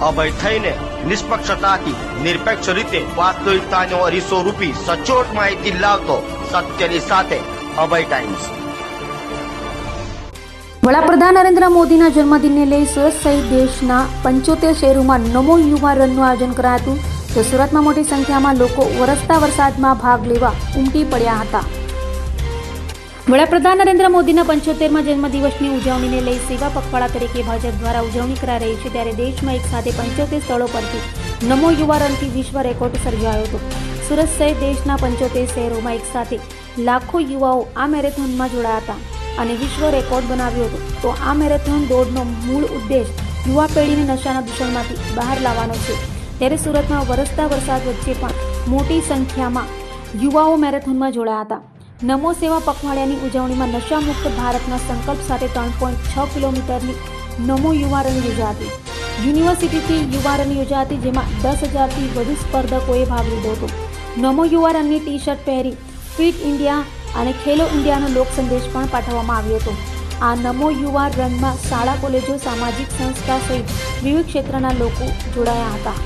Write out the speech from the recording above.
અભય થઈને નિષ્પક્ષતાથી, નિરપેક્ષ રીતે વાસ્તવિકતાનો અરીસો રૂપી સચોટ માહિતી લાવતો સત્યની સાથે અભય ટાઈમ્સ. વડાપ્રધાન નરેન્દ્ર મોદીના જન્મદિનને લઈ સુરત સહિત દેશના પંચોતેર શહેરોમાં નમો યુવા રનનું આયોજન કરાયું હતું. તો સુરતમાં મોટી સંખ્યામાં લોકો વરસતા વરસાદમાં ભાગ લેવા ઉમટી પડ્યા હતા. વડાપ્રધાન નરેન્દ્ર મોદીના પંચોતેરમાં જન્મદિવસની ઉજવણીને લઈ સેવા પખવાડા તરીકે ભાજપ દ્વારા ઉજવણી કરાઈ રહી છે. ત્યારે દેશમાં એક સાથે પંચોતેર સ્થળો પરથી નમો યુવા રનથી વિશ્વ રેકોર્ડ સર્જાયો હતો. સુરત સહિત દેશના પંચોતેર શહેરોમાં એક સાથે લાખો યુવાઓ આ મેરેથોનમાં જોડાયા હતા અને વિશ્વ રેકોર્ડ બનાવ્યો હતો. તો આ મેરેથોન દોડનો મૂળ ઉદ્દેશ યુવા પેઢીને નશાના દૂષણમાંથી બહાર લાવવાનો છે. ત્યારે સુરતમાં વરસતા વરસાદ વચ્ચે પણ મોટી સંખ્યામાં યુવાઓ મેરેથોનમાં જોડાયા હતા. નમો સેવા પખવાડિયાની ઉજવણીમાં નશામુક્ત ભારતના સંકલ્પ સાથે ત્રણ પોઈન્ટ છ કિલોમીટરની નમો યુવા રન યોજાતી. યુનિવર્સિટીથી યુવા રન યોજાતી, જેમાં દસ હજારથી વધુ સ્પર્ધકોએ ભાગ લીધો હતો. નમો યુવા રનની ટી શર્ટ પહેરી ફિટ ઇન્ડિયા અને ખેલો ઇન્ડિયાનો લોક સંદેશ પણ પાઠવવામાં આવ્યો હતો. આ નમો યુવા રનમાં શાળા, કોલેજો, સામાજિક સંસ્થા સહિત વિવિધ ક્ષેત્રના લોકો જોડાયા હતા.